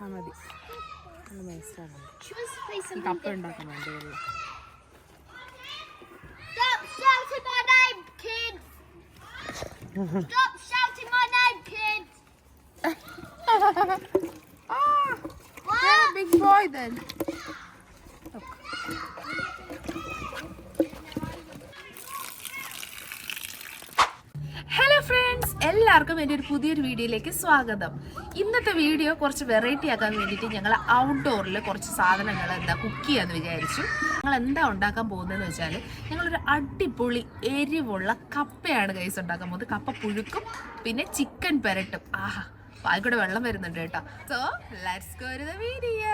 ആ മതി നല്ല നൈസാണ് She wants to play ഈ something കപ്പ different. ഉണ്ടാക്കാൻ വേണ്ടി വെള്ളം Stop shouting my name, kids! Stop shouting my name, kids! What? Big boy then എല്ലാവർക്കും എന്റെ ഒരു പുതിയൊരു വീഡിയോയിലേക്ക് സ്വാഗതം. ഇന്നത്തെ വീഡിയോ കുറച്ച് വെറൈറ്റി ആക്കാൻ വേണ്ടിയിട്ട് ഞങ്ങൾ ഔട്ട്ഡോറിൽ കുറച്ച് സാധനങ്ങൾ എന്താ കുക്ക് ചെയ്യാന്ന് വിചാരിച്ചു. ഞങ്ങൾ എന്താ ഉണ്ടാക്കാൻ പോകുന്നതെന്ന് വെച്ചാൽ ഞങ്ങളൊരു അടിപൊളി എരിവുള്ള കപ്പയാണ് കൈസ് ഉണ്ടാക്കാൻ പോകുന്നത്. കപ്പ പുഴുക്കും പിന്നെ ചിക്കൻ പെരട്ടും. ആഹാ വായിക്കൂടെ വെള്ളം വരുന്നുണ്ട് കേട്ടോ. So let's go the video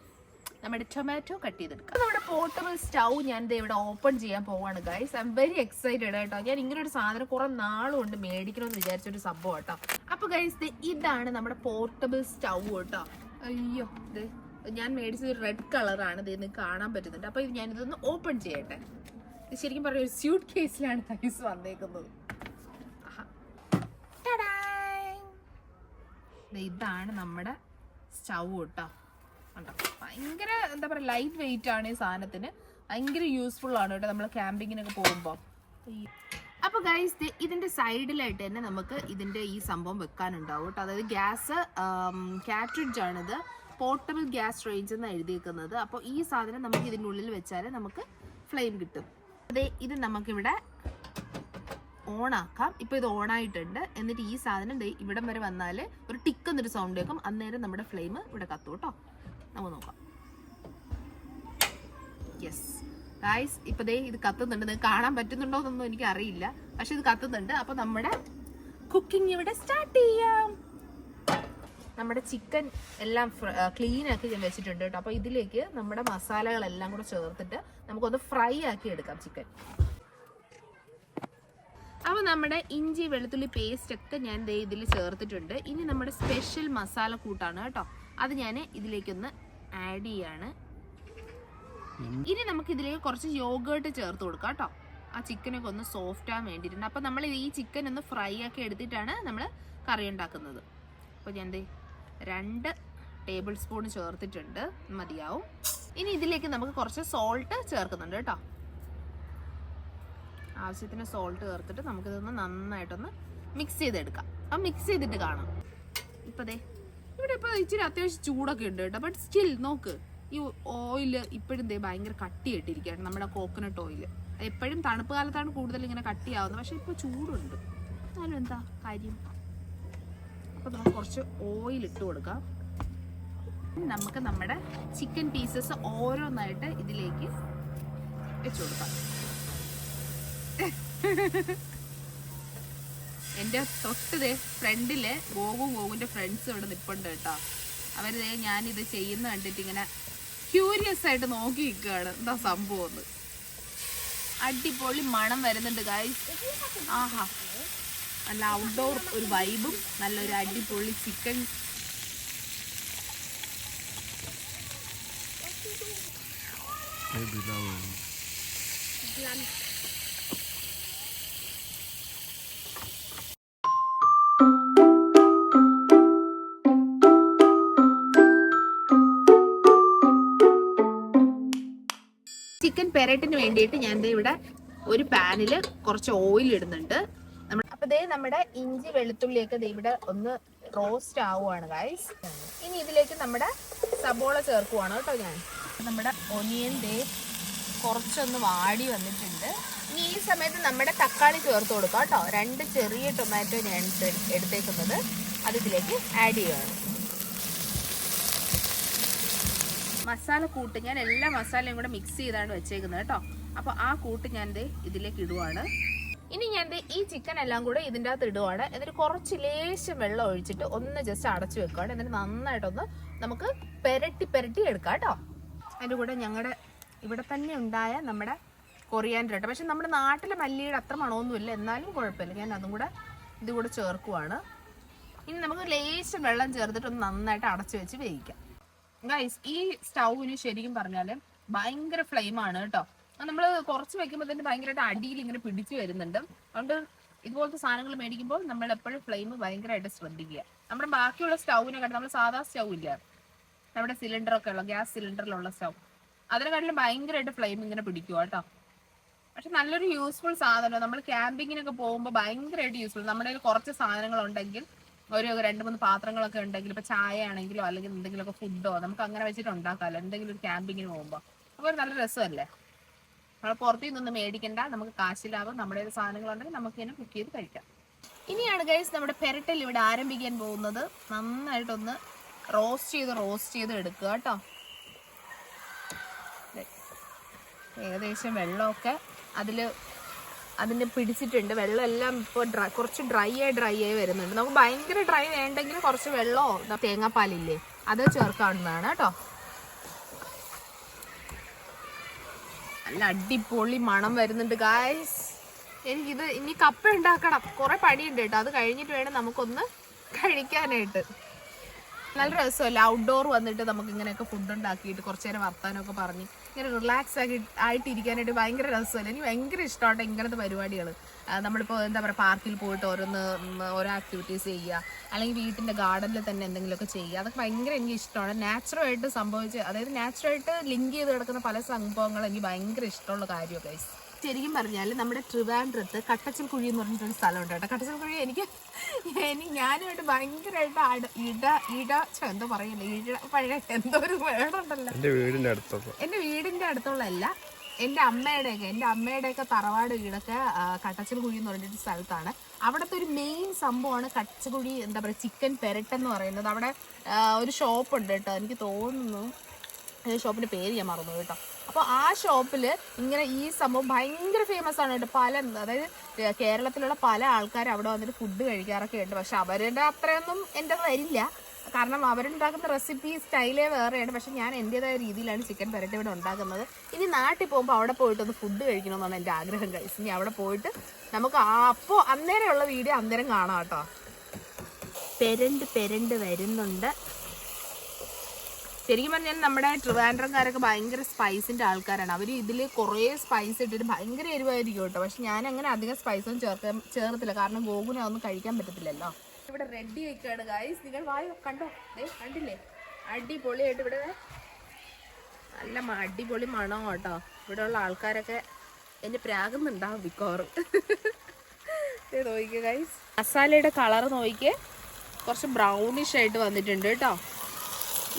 നമ്മുടെ ടൊമാറ്റോ കട്ട് ചെയ്തെടുക്കാം. നമ്മുടെ പോർട്ടബിൾ സ്റ്റൗ ഞാൻ ദേ ഇവിടെ ഓപ്പൺ ചെയ്യാൻ പോവാണ് guys I'm very excited കേട്ടോ. ഞാൻ ഇങ്ങനെ ഒരു സാധനം കുറെ നാളുകൊണ്ട് മേടിക്കണമെന്ന് വിചാരിച്ച ഒരു സംഭവം കേട്ടോ. അപ്പൊ ഗൈസ് ഇതാണ് നമ്മുടെ പോർട്ടബിൾ സ്റ്റൗ കേട്ടോ. അയ്യോ ഇത് ഞാൻ മേടിച്ചത് റെഡ് കളറാണ് ഇത് കാണാൻ പറ്റുന്നുണ്ട്. അപ്പൊ ഇത് ഞാനിതൊന്ന് ഓപ്പൺ ചെയ്യട്ടെ. ഇത് ശരിക്കും പറഞ്ഞ ഒരു സ്യൂട്ട് കേസിലാണ് ഗൈസ് വന്നേക്കുന്നത് ഇതാണ് നമ്മുടെ സ്റ്റൗ കേട്ടോ. കണ്ടോ? ഭയങ്കര എന്താ പറയുക ലൈറ്റ് വെയിറ്റ് ആണ് ഈ സാധനത്തിന്. ഭയങ്കര യൂസ്ഫുൾ ആണ് കേട്ടോ നമ്മൾ ക്യാമ്പിങ്ങിനൊക്കെ പോകുമ്പോൾ അപ്പൊ ഗൈസ് ഇതിന്റെ സൈഡിലായിട്ട് തന്നെ നമുക്ക് ഇതിന്റെ ഈ സംഭവം വെക്കാനുണ്ടാവും കേട്ടോ. അതായത് ഗ്യാസ് കാറ്റ്രിഡ്ജ് ആണിത്. പോർട്ടബിൾ ഗ്യാസ് റേഞ്ച് എന്ന് എഴുതിയേക്കുന്നത്. അപ്പോൾ ഈ സാധനം നമുക്ക് ഇതിന്റെ ഉള്ളിൽ വെച്ചാൽ നമുക്ക് ഫ്ലെയിം കിട്ടും. അതെ ഇത് നമുക്കിവിടെ ഓണാക്കാം. ഇപ്പൊ ഇത് ഓണായിട്ടുണ്ട്. എന്നിട്ട് ഈ സാധനം ഇവിടം വരെ വന്നാൽ ഒരു ടിക്ക് എന്നൊരു സൗണ്ട് കേൾക്കും. അന്നേരം നമ്മുടെ ഫ്ലെയിം ഇവിടെ കത്തും കേട്ടോ. നമുക്ക് നോക്കാം യെസ് ഗായ്സ് ഇപ്പം ദേ ഇത് കത്തുന്നുണ്ട്. നിങ്ങൾക്ക് കാണാൻ പറ്റുന്നുണ്ടോ എന്നൊന്നും എനിക്ക് അറിയില്ല. പക്ഷെ ഇത് കത്തുന്നുണ്ട്. അപ്പൊ നമ്മുടെ കുക്കിംഗ് ഇവിടെ സ്റ്റാർട്ട് ചെയ്യാം. നമ്മുടെ ചിക്കൻ എല്ലാം ക്ലീൻ ആക്കി ഞാൻ വെച്ചിട്ടുണ്ട് കേട്ടോ. അപ്പോൾ ഇതിലേക്ക് നമ്മുടെ മസാലകളെല്ലാം കൂടെ ചേർത്തിട്ട് നമുക്കൊന്ന് ഫ്രൈ ആക്കി എടുക്കാം ചിക്കൻ അപ്പോൾ നമ്മുടെ ഇഞ്ചി വെളുത്തുള്ളി പേസ്റ്റ് ഒക്കെ ഞാൻ ഇതിൽ ചേർത്തിട്ടുണ്ട്. ഇനി നമ്മുടെ സ്പെഷ്യൽ മസാല കൂട്ടാണ് കേട്ടോ. അത് ഞാൻ ഇതിലേക്കൊന്ന് ആഡ് ചെയ്യാണ്. ഇനി നമുക്ക് ഇതിലേക്ക് കുറച്ച് യോഗേർട്ട് ചേർത്ത് കൊടുക്കാം കേട്ടോ ആ ചിക്കനൊക്കെ ഒന്ന് സോഫ്റ്റ് ആകാൻ വേണ്ടിയിട്ടുണ്ട്. അപ്പം നമ്മൾ ഈ ചിക്കൻ ഒന്ന് ഫ്രൈ ആക്കി എടുത്തിട്ടാണ് നമ്മൾ കറി ഉണ്ടാക്കുന്നത്. അപ്പോൾ ഞാൻ ദേ രണ്ട് ടേബിൾ സ്പൂൺ ചേർത്തിട്ടുണ്ട്. മതിയാവും. ഇനി ഇതിലേക്ക് നമുക്ക് കുറച്ച് സോൾട്ട് ചേർക്കുന്നുണ്ട് കേട്ടോ ആവശ്യത്തിന് സോൾട്ട് ചേർത്തിട്ട് നമുക്കിതൊന്ന് നന്നായിട്ടൊന്ന് മിക്സ് ചെയ്തെടുക്കാം. അപ്പം മിക്സ് ചെയ്തിട്ട് കാണാം. ഇപ്പം ദേ ഇവിടെ ഇപ്പോൾ ഇച്ചിരി അത്യാവശ്യം ചൂടൊക്കെ ഉണ്ട് കേട്ടോ. ബട്ട് സ്റ്റിൽ നോക്ക് ഈ ഓയിൽ ഇപ്പോഴും ദേ ഭയങ്കര കട്ടിയായിട്ടിരിക്കുകയാണ് നമ്മുടെ കോക്കനട്ട് ഓയിൽ എപ്പോഴും തണുപ്പ് കാലത്താണ് കൂടുതൽ ഇങ്ങനെ കട്ടിയാവുന്നത്. പക്ഷെ ഇപ്പോൾ ചൂടുണ്ട്. എന്നാലും എന്താ കാര്യം? അപ്പോൾ നമുക്ക് കുറച്ച് ഓയിൽ ഇട്ട് കൊടുക്കാം. നമുക്ക് നമ്മുടെ ചിക്കൻ പീസസ് ഓരോന്നായിട്ട് ഇതിലേക്ക് വെച്ചു കൊടുക്കാം. എന്റെ തൊട്ട് ദേ ഫ്രണ്ടിൽ ഗോകും ഗോകുന്റെ ഫ്രണ്ട്സ് ഇവിടെ നിൽപ്പുണ്ട് കേട്ടോ. അവർ ഞാൻ ഞാനിത് ചെയ്യുന്ന കണ്ടിട്ട് ഇങ്ങനെ ക്യൂരിയസ് ആയിട്ട് നോക്കി നിൽക്കുകയാണ് എന്താ സംഭവം എന്ന് അടിപൊളി മണം വരുന്നുണ്ട് ഗായ്സ് ആഹാ. നല്ല ഔട്ട്ഡോർ ഒരു വൈബും നല്ലൊരു അടിപൊളി ചിക്കൻ ചിക്കൻ പെരട്ടിന് വേണ്ടിയിട്ട് ഞാൻ ദേ ഇവിടെ ഒരു പാനിൽ കുറച്ച് ഓയിൽ ഇടുന്നുണ്ട്. അപ്പൊ ദേ നമ്മുടെ ഇഞ്ചി വെളുത്തുള്ളിയൊക്കെ ദേ ഇവിടെ ഒന്ന് റോസ്റ്റ് ആവുകയാണ് ഗൈസ് ഇനി ഇതിലേക്ക് നമ്മുടെ സബോള ചേർക്കുവാണ് കേട്ടോ ഞാൻ. നമ്മുടെ ഒനിയൻ ദേ കുറച്ചൊന്ന് വാടി വന്നിട്ടുണ്ട്. ഇനി ഈ സമയത്ത് നമ്മുടെ തക്കാളി ചേർത്ത് കൊടുക്കാം കേട്ടോ. രണ്ട് ചെറിയ ടൊമാറ്റോ ഞാൻ എടുത്ത് എടുത്തേക്കുന്നത് അതിലേക്ക് ആഡ് ചെയ്യുകയാണ് മസാല കൂട്ട് ഞാൻ എല്ലാ മസാലയും കൂടെ മിക്സ് ചെയ്താണ് വെച്ചേക്കുന്നത് കേട്ടോ. അപ്പോൾ ആ കൂട്ട് ഞാൻ ദേ ഇതിലേക്ക് ഇടുവാണ്. ഇനി ഞാൻ ദേ ഈ ചിക്കൻ എല്ലാം കൂടെ ഇതിന്റെ അകത്ത് ഇടുവാണ്. എന്നിട്ട് കുറച്ച് ലേശം വെള്ളം ഒഴിച്ചിട്ട് ഒന്ന് ജസ്റ്റ് അടച്ചു വെക്കുകയാണ് എന്നിട്ട് നന്നായിട്ടൊന്ന് നമുക്ക് പെരട്ടി പെരട്ടി എടുക്കാം കേട്ടോ. അതിന്റെ കൂടെ ഞങ്ങളുടെ ഇവിടെ തന്നെ ഉണ്ടായ നമ്മുടെ കൊറിയാന്റെ കേട്ടോ. പക്ഷെ നമ്മുടെ നാട്ടിലെ മല്ലിയുടെ അത്ര മണമൊന്നുമില്ല എന്നാലും കുഴപ്പമില്ല. ഞാൻ അതും കൂടെ ഇതുകൂടെ ചേർക്കുവാണ്. ഇനി നമുക്ക് ലേശം വെള്ളം ചേർത്തിട്ട് ഒന്ന് നന്നായിട്ട് അടച്ചു വെച്ച് വേവിക്കാം. ഗൈസ് ഈ സ്റ്റൗവിന് ശരിക്കും പറഞ്ഞാൽ ഭയങ്കര ഫ്ലെയിമാണ് കേട്ടോ. നമ്മൾ കുറച്ച് വെക്കുമ്പോൾ തന്നെ ഭയങ്കരമായിട്ട് അടിയിൽ ഇങ്ങനെ പിടിച്ചു വരുന്നുണ്ട്. അതുകൊണ്ട് ഇതുപോലത്തെ സാധനങ്ങൾ മേടിക്കുമ്പോൾ നമ്മൾ എപ്പോഴും ഫ്ലെയിം ഭയങ്കരമായിട്ട് ശ്രദ്ധിക്കുക. നമ്മുടെ ബാക്കിയുള്ള സ്റ്റൗവിനെ കണ്ട് നമ്മൾ സാധാ സ്റ്റൗ ഇല്ല? നമ്മുടെ സിലിണ്ടറൊക്കെ ഉള്ള ഗ്യാസ് സിലിണ്ടറിലുള്ള സ്റ്റൗ. അതിനെക്കാട്ടിലും ഭയങ്കരമായിട്ട് ഫ്ലെയിം ഇങ്ങനെ പിടിക്കുക കേട്ടോ. പക്ഷെ നല്ലൊരു യൂസ്ഫുൾ സാധനം നമ്മൾ ക്യാമ്പിങ്ങിനൊക്കെ പോകുമ്പോൾ ഭയങ്കരമായിട്ട് യൂസ്ഫുൾ നമ്മുടെ കുറച്ച് സാധനങ്ങൾ ഉണ്ടെങ്കിൽ ഒരു രണ്ട് മൂന്ന് പാത്രങ്ങളൊക്കെ ഉണ്ടെങ്കിൽ ഇപ്പൊ ചായ ആണെങ്കിലോ അല്ലെങ്കിൽ എന്തെങ്കിലുമൊക്കെ ഫുഡോ നമുക്ക് അങ്ങനെ വെച്ചിട്ട് ഉണ്ടാക്കാമല്ലോ എന്തെങ്കിലും ഒരു ക്യാമ്പിങ്ങിന് പോകുമ്പോൾ അപ്പോൾ നല്ല രസമല്ലേ? നമ്മൾ പുറത്തു നിന്നൊന്നും മേടിക്കണ്ട. നമുക്ക് കാശിലാവും നമ്മുടെ സാധനങ്ങൾ സാധനങ്ങളുണ്ടെങ്കിൽ നമുക്ക് ഇങ്ങനെ കുക്ക് ചെയ്ത് കഴിക്കാം. ഇനിയാണ് ഗൈസ് നമ്മുടെ പെരട്ടൽ ഇവിടെ ആരംഭിക്കാൻ പോകുന്നത്. നന്നായിട്ടൊന്ന് റോസ്റ്റ് ചെയ്ത് റോസ്റ്റ് ചെയ്ത് എടുക്കുക കേട്ടോ. ഏകദേശം വെള്ളമൊക്കെ അതിൽ അതിന് പിടിച്ചിട്ടുണ്ട്. വെള്ളം എല്ലാം ഇപ്പോൾ ഡ്രൈ കുറച്ച് ഡ്രൈ ആയി ഡ്രൈ ആയി വരുന്നുണ്ട്. നമുക്ക് ഭയങ്കര ഡ്രൈ വേണ്ടെങ്കിൽ കുറച്ച് വെള്ളമോ തേങ്ങാപ്പാലില്ലേ അത് ചേർക്കാവുന്നതാണ് കേട്ടോ. നല്ല അടിപൊളി മണം വരുന്നുണ്ട് ഗായ്സ് എനിക്കിത് ഇനി കപ്പ ഉണ്ടാക്കണം. കുറെ പണിയുണ്ട് കേട്ടോ. അത് കഴിഞ്ഞിട്ട് വേണം നമുക്കൊന്ന് കഴിക്കാനായിട്ട്. നല്ല രസമല്ല? ഔട്ട്ഡോർ വന്നിട്ട് നമുക്ക് ഇങ്ങനെയൊക്കെ ഫുഡ് ഉണ്ടാക്കിയിട്ട് കുറച്ച് നേരം വർത്താനമൊക്കെ പറഞ്ഞ് ഇങ്ങനെ റിലാക്സ് ആക്കി ആയിട്ടിരിക്കാനായിട്ട് ഭയങ്കര രസമല്ല? എനിക്ക് ഭയങ്കര ഇഷ്ടമാണ് ഇങ്ങനത്തെ പരിപാടികൾ നമ്മളിപ്പോൾ എന്താ പറയുക പാർക്കിൽ പോയിട്ട് ഓരോന്ന് ഓരോ ആക്ടിവിറ്റീസ് ചെയ്യുക. അല്ലെങ്കിൽ വീട്ടിന്റെ ഗാർഡനിൽ തന്നെ എന്തെങ്കിലുമൊക്കെ ചെയ്യുക. അതൊക്കെ ഭയങ്കര എനിക്ക് ഇഷ്ടമാണ് നാച്ചുറലായിട്ട് സംഭവിച്ച് അതായത് നാച്ചുറലായിട്ട് ലിങ്ക് ചെയ്ത് കിടക്കുന്ന പല സംഭവങ്ങളും എനിക്ക് ഭയങ്കര ഇഷ്ടമുള്ള കാര്യമൊക്കെ ശരിക്കും പറഞ്ഞാൽ നമ്മുടെ ട്രിവാൻഡ്രത്ത് കട്ടച്ചൽ കുഴി എന്ന് പറഞ്ഞിട്ടൊരു സ്ഥലമുണ്ട് കേട്ടോ. കട്ടച്ചൽ കുഴി എനിക്ക് ഇനി ഞാനുമായിട്ട് ഭയങ്കരമായിട്ട് അട ഇട ഇട എന്തോ പറയില്ല? ഇട പഴയ എന്തോ ഒരു വേടുണ്ടല്ലോ. എന്റെ വീടിന്റെ അടുത്തുള്ള. എന്റെ വീടിന്റെ അടുത്തുള്ളതല്ല എന്റെ അമ്മയുടെയൊക്കെ എന്റെ അമ്മയുടെയൊക്കെ തറവാട് വീടൊക്കെ കട്ടച്ചൽ കുഴി എന്ന് പറഞ്ഞിട്ട് സ്ഥലത്താണ്. അവിടുത്തെ ഒരു മെയിൻ സംഭവമാണ് കട്ടച്ചക്കുഴി എന്താ പറയുക ചിക്കൻ പെരട്ടെന്ന് പറയുന്നത്. അവിടെ ഒരു ഷോപ്പ് ഉണ്ട് കേട്ടോ. എനിക്ക് തോന്നുന്നു ഷോപ്പിന്റെ പേര് ഞാൻ മറന്നു കേട്ടോ. അപ്പോൾ ആ ഷോപ്പിൽ ഇങ്ങനെ ഈ സംഭവം ഭയങ്കര ഫേമസ് ആണ് കേട്ടോ. പല അതായത് കേരളത്തിലുള്ള പല ആൾക്കാർ അവിടെ വന്നിട്ട് ഫുഡ് കഴിക്കാറൊക്കെ ഉണ്ട്. പക്ഷെ അവരുടെ അത്രയൊന്നും എന്റെ വരില്ല. കാരണം അവരുണ്ടാക്കുന്ന റെസിപ്പി സ്റ്റൈലേ വേറെയാണ്. പക്ഷെ ഞാൻ എന്റെതായ രീതിയിലാണ് ചിക്കൻ പെരട്ടി ഇവിടെ ഉണ്ടാക്കുന്നത്. ഇനി നാട്ടിൽ പോകുമ്പോൾ അവിടെ പോയിട്ട് ഒന്ന് ഫുഡ് കഴിക്കണമെന്നാണ് എന്റെ ആഗ്രഹം കഴിച്ച് ഇനി അവിടെ പോയിട്ട് നമുക്ക് അപ്പോൾ അന്നേരമുള്ള വീഡിയോ അന്നേരം കാണാം കേട്ടോ. പെരണ്ട് പെരണ്ട് വരുന്നുണ്ട്. ശരിക്കും പറഞ്ഞാൽ നമ്മുടെ ട്രിവാൻഡ്രംകാരൊക്കെ ഭയങ്കര സ്പൈസിന്റെ ആൾക്കാരാണ്. അവർ ഇതിൽ കുറേ സ്പൈസ് ഇട്ടിട്ട് ഭയങ്കര എരിവായിരിക്കും കേട്ടോ. പക്ഷെ ഞാൻ അങ്ങനെ അധികം സ്പൈസൊന്നും ചേർക്കാൻ ചേർത്തില്ല. കാരണം ഗോകുനെ ഒന്നും കഴിക്കാൻ പറ്റത്തില്ലല്ലോ. ഇവിടെ റെഡി ആയിക്കാണ് ഗായ്സ് നിങ്ങൾ വായോ കണ്ടോ? ദേ കണ്ടില്ലേ? അടിപൊളിയായിട്ട് ഇവിടെ നല്ല അടിപൊളി മണം കേട്ടോ. ഇവിടെ ഉള്ള ആൾക്കാരൊക്കെ എന്നെ പ്രാകുന്നുണ്ടാവും മിക്കവാറും. ഇത് നോക്കിക്കേ ഗൈസ് മസാലയുടെ കളർ നോക്കിക്കേ. കുറച്ച് ബ്രൗണിഷ് ആയിട്ട് വന്നിട്ടുണ്ട് കേട്ടോ.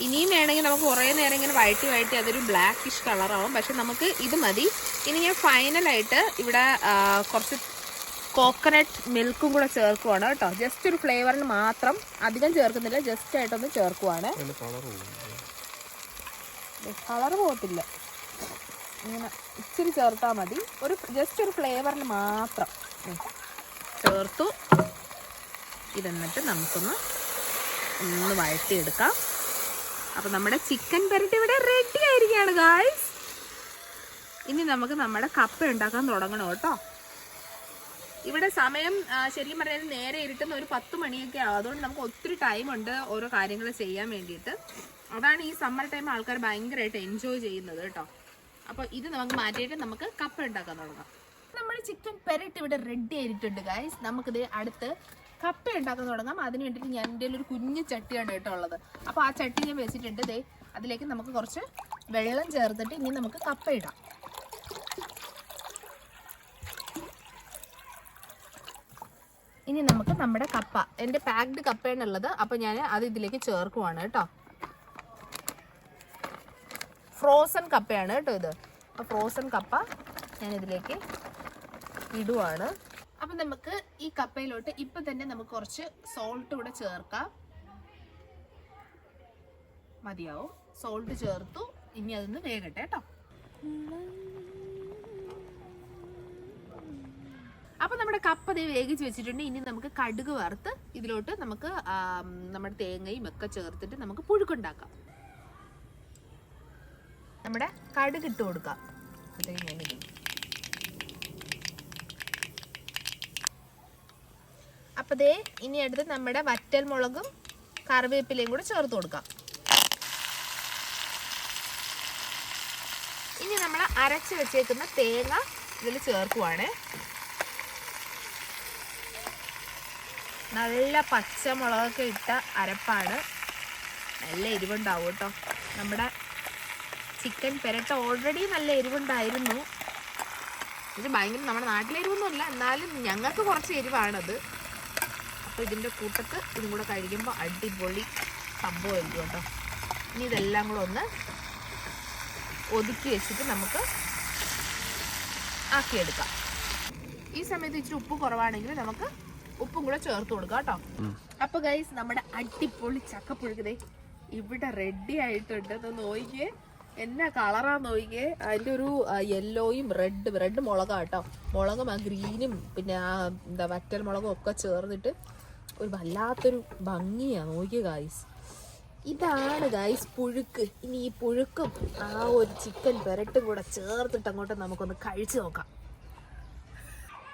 ഇനിയും വേണമെങ്കിൽ നമുക്ക് കുറേ നേരം ഇങ്ങനെ വഴറ്റി വഴറ്റി അതൊരു ബ്ലാക്കിഷ് കളറാവും പക്ഷെ നമുക്ക് ഇത് മതി. ഇനി ഞാൻ ഫൈനലായിട്ട് ഇവിടെ കുറച്ച് കോക്കനട്ട് മിൽക്കും കൂടെ ചേർക്കുവാണ് കേട്ടോ. ജസ്റ്റ് ഒരു ഫ്ലേവറിന് മാത്രം അധികം ചേർക്കുന്നില്ല. ജസ്റ്റ് ആയിട്ടൊന്ന് ചേർക്കുവാണ്. കളർ പോകത്തില്ല. ഇങ്ങനെ ഇച്ചിരി ചേർത്താൽ മതി. ഒരു ജസ്റ്റ് ഒരു ഫ്ലേവറിന് മാത്രം. ചേർത്തു. ഇതെന്നിട്ട് നമുക്കൊന്ന് ഒന്ന് വഴറ്റിയെടുക്കാം. അപ്പോൾ നമ്മുടെ ചിക്കൻ പെരട്ടി ഇവിടെ റെഡി ആയിരിക്കുകയാണ് ഗായ്സ് ഇനി നമുക്ക് നമ്മുടെ കപ്പ ഉണ്ടാക്കാൻ തുടങ്ങണം കേട്ടോ. ഇവിടെ സമയം ശരിക്കും പറഞ്ഞാൽ നേരെ ഇരുട്ടുന്ന ഒരു പത്ത് മണിയൊക്കെ ആവും. അതുകൊണ്ട് നമുക്ക് ഒത്തിരി ടൈം ഉണ്ട് ഓരോ കാര്യങ്ങൾ ചെയ്യാൻ വേണ്ടിയിട്ട്. അതാണ് ഈ സമ്മർ ടൈം ആൾക്കാർ ഭയങ്കരമായിട്ട് എൻജോയ് ചെയ്യുന്നത് കേട്ടോ. അപ്പോൾ ഇത് നമുക്ക് മാറ്റിയിട്ട് നമുക്ക് കപ്പ ഉണ്ടാക്കാൻ തുടങ്ങാം. നമ്മുടെ ചിക്കൻ പെരട്ട് ഇവിടെ റെഡി ആയിട്ടുണ്ട് ഗായ്സ് നമുക്കിത് അടുത്ത് കപ്പ ഉണ്ടാക്കാൻ തുടങ്ങാം. അതിന് വേണ്ടിയിട്ട് ഞാൻ എന്റെ ഒരു കുഞ്ഞു ചട്ടിയാണ് കേട്ടോ ഉള്ളത്. അപ്പോൾ ആ ചട്ടി ഞാൻ വെച്ചിട്ടുണ്ട്. ദേ അതിലേക്ക് നമുക്ക് കുറച്ച് വെള്ളം ചേർത്തിട്ട് ഇനി നമുക്ക് കപ്പ ഇടാം. ഇനി നമുക്ക് നമ്മുടെ കപ്പ എന്റെ പാക്ഡ് കപ്പയാണ് ഉള്ളത്. അപ്പോൾ ഞാൻ അത് ഇതിലേക്ക് ചേർക്കുവാണ് കേട്ടോ. ഫ്രോസൺ കപ്പയാണ് കേട്ടോ ഇത്. അപ്പോൾ ഫ്രോസൺ കപ്പ ഞാൻ ഇതിലേക്ക് ഇടുവാണ്. അപ്പം നമുക്ക് ഈ കപ്പയിലോട്ട് ഇപ്പം തന്നെ നമുക്ക് കുറച്ച് സോൾട്ട് കൂടെ ചേർക്കാം. മതിയാവും. സോൾട്ട് ചേർത്തു. ഇനി അതൊന്ന് വേകട്ടെ കേട്ടോ. അപ്പൊ നമ്മുടെ കപ്പ ദേ വേഗിച്ച് വെച്ചിട്ടുണ്ട്. ഇനി നമുക്ക് കടുക് വറുത്ത് ഇതിലോട്ട് നമുക്ക് നമ്മുടെ തേങ്ങയും ഒക്കെ ചേർത്തിട്ട് നമുക്ക് പുഴുക്കുണ്ടാക്കാം. നമ്മുടെ കടുക് ഇട്ട് കൊടുക്കാം. അപ്പൊ ദേ ഇനി അടുത്ത് നമ്മുടെ വറ്റൽ മുളകും കറിവേപ്പിലയും കൂടെ ചേർത്ത് കൊടുക്കാം. ഇനി നമ്മൾ അരച്ച് വെച്ചേക്കുന്ന തേങ്ങ ഇതിൽ ചേർക്കുവാണ്. നല്ല പച്ചമുളകൊക്കെ ഇട്ട അരപ്പാണ്. നല്ല എരിവുണ്ടാവും കേട്ടോ. നമ്മുടെ ചിക്കൻ പെരട്ട ഓൾറെഡി നല്ല എരിവുണ്ടായിരുന്നു. ഇത് ഭയങ്കര നമ്മുടെ നാട്ടിലെ എരിവൊന്നുമില്ല എന്നാലും ഞങ്ങൾക്ക് കുറച്ച് എരിവാണത്. അപ്പോൾ ഇതിന്റെ കൂട്ടത്ത് ഇതും കൂടെ കഴിക്കുമ്പോൾ അടിപൊളി സംഭവമായിരിക്കും കേട്ടോ. ഇനി ഇതെല്ലാം കൂടെ ഒന്ന് ഒതുക്കി വെച്ചിട്ട് നമുക്ക് ആക്കിയെടുക്കാം. ഈ സമയത്ത് ഇച്ചിരി ഉപ്പ് കുറവാണെങ്കിൽ നമുക്ക് ഉപ്പും കൂടെ ചേർത്ത് കൊടുക്കാം കേട്ടോ. അപ്പൊ ഗൈസ് നമ്മുടെ അടിപൊളി ചക്കപ്പുഴുക്കതേ ഇവിടെ റെഡി ആയിട്ടുണ്ട്. ഒന്ന് നോയിക്കേ. എന്നാ കളറാ നോക്കിയേ അതിന്റെ ഒരു യെല്ലോയും റെഡ് റെഡ് മുളകാട്ടോ മുളകും ആ ഗ്രീനും പിന്നെ ആ എന്താ വറ്റൽ മുളകും ഒക്കെ ചേർന്നിട്ട് ഒരു വല്ലാത്തൊരു ഭംഗിയാണ് നോക്കിയ ഗായ്സ് ഇതാണ് ഗായ്സ് പുഴുക്ക്. ഇനി ഈ പുഴുക്കും ആ ഒരു ചിക്കൻ പെരട്ടും കൂടെ ചേർത്തിട്ട് അങ്ങോട്ട് നമുക്കൊന്ന് കഴിച്ചു നോക്കാം.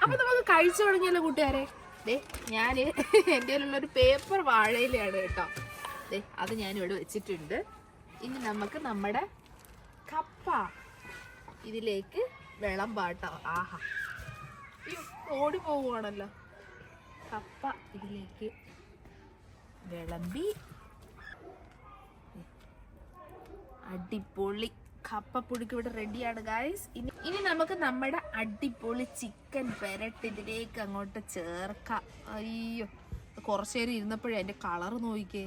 അപ്പൊ നമുക്ക് കഴിച്ചു തുടങ്ങിയല്ലോ കൂട്ടുകാരെ. ദേ ഞാൻ എന്റെ ഒരു പേപ്പർ വാഴയിലാണ് കേട്ടോ. ദേ അത് ഞാൻ ഇവിടെ വെച്ചിട്ടുണ്ട്. ഇനി നമുക്ക് നമ്മുടെ കപ്പ ഇതിലേക്ക് വെള്ളം പാട്ടോ ആഹാ ഓടി പോവുകയാണല്ലോ കപ്പ ഇതിലേക്ക് വിളമ്പി. അടിപൊളി കപ്പപ്പുഴുക്ക് ഇവിടെ റെഡിയാണ് ഗായ്സ് ഇനി ഇനി നമുക്ക് നമ്മുടെ അടിപൊളി ചിക്കൻ പെരട്ട് ഇതിലേക്ക് അങ്ങോട്ട് ചേർക്കാം. അയ്യോ കുറച്ചു നേരം ഇരുന്നപ്പോഴേ അതിന്റെ കളർ നോക്കിക്കേ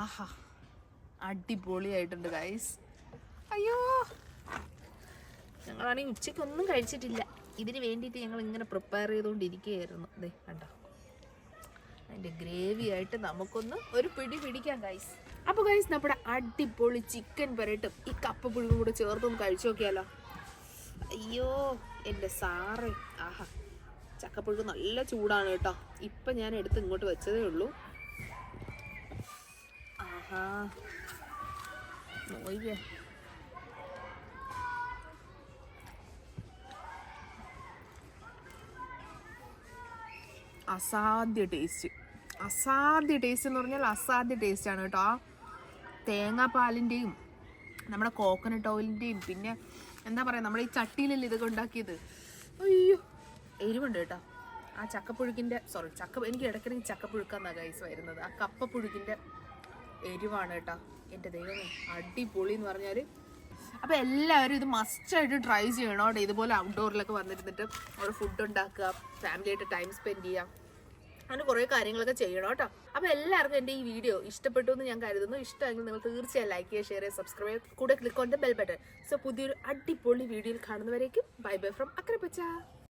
ആഹാ അടിപൊളിയായിട്ടുണ്ട് ഗായ്സ് അയ്യോ ഞങ്ങളാണെങ്കിൽ ഉച്ചയ്ക്കൊന്നും കഴിച്ചിട്ടില്ല. ഇതിന് വേണ്ടിയിട്ട് ഞങ്ങൾ ഇങ്ങനെ പ്രിപ്പയർ ചെയ്തുകൊണ്ടിരിക്കുകയായിരുന്നു അതെ കണ്ടോ? അതിന്റെ ഗ്രേവി ആയിട്ട് നമുക്കൊന്ന് ഒരു പിടി പിടിക്കാം ഗൈസ് അപ്പൊ ഗൈസ് നമ്മുടെ അടിപൊളി ചിക്കൻ പെരട്ടും ഈ കപ്പ പുഴുകും കൂടെ ചേർത്തൊന്ന് കഴിച്ചു നോക്കിയാലോ? അയ്യോ എന്റെ സാറ്. ആഹാ. ചക്കപ്പുഴുക്ക് നല്ല ചൂടാണ് കേട്ടോ. ഇപ്പൊ ഞാൻ എടുത്ത് ഇങ്ങോട്ട് വെച്ചതേ ഉള്ളൂ. ആഹാ. നോക്കിയേ അസാധ്യ ടേസ്റ്റ്. അസാധ്യ ടേസ്റ്റ് എന്ന് പറഞ്ഞാൽ അസാധ്യ ആണ് കേട്ടോ. ആ തേങ്ങാപ്പാലിന്റെയും നമ്മുടെ കോക്കനട്ട് ഓയിലിന്റെയും പിന്നെ എന്താ പറയുക നമ്മൾ ഈ ചട്ടിയിലല്ലേ ഇതൊക്കെ ഉണ്ടാക്കിയത്? അയ്യോ എരിവുണ്ട് കേട്ടോ. ആ ചക്കപ്പുഴുക്കിന്റെ സോറി ചക്ക എനിക്ക് ഇടയ്ക്കിടയ്ക്ക് ചക്കപ്പുഴുക്കാന്നാണ് ഗൈസ് വരുന്നത്. ആ കപ്പപ്പുഴുക്കിന്റെ എരിവാണ് കേട്ടോ. എന്റെ ദൈവമേ അടിപൊളി എന്ന് പറഞ്ഞാൽ അപ്പോൾ എല്ലാവരും ഇത് മസ്റ്റായിട്ട് ട്രൈ ചെയ്യണം കേട്ടോ. ഇതുപോലെ ഔട്ട്ഡോറിലൊക്കെ വന്നിരുന്നിട്ട് അവിടെ ഫുഡ് ഉണ്ടാക്കുക ഫാമിലിയായിട്ട് ടൈം സ്പെൻഡ് ചെയ്യുക. അങ്ങനെ കുറേ കാര്യങ്ങളൊക്കെ ചെയ്യണം കേട്ടോ. അപ്പോൾ എല്ലാവർക്കും എന്റെ ഈ വീഡിയോ ഇഷ്ടപ്പെട്ടു എന്ന് ഞാൻ കരുതുന്നു. ഇഷ്ടമെങ്കിൽ നിങ്ങൾ തീർച്ചയായും ലൈക്ക് ചെയ്യുക ഷെയർ ചെയ്യുക സബ്സ്ക്രൈബ് ചെയ്യുക. കൂടെ click on the bell button so പുതിയൊരു അടിപൊളി വീഡിയോയിൽ കാണുന്നവരേക്കും ബൈ ബൈ ഫ്രം അക്രപ്പച്ച.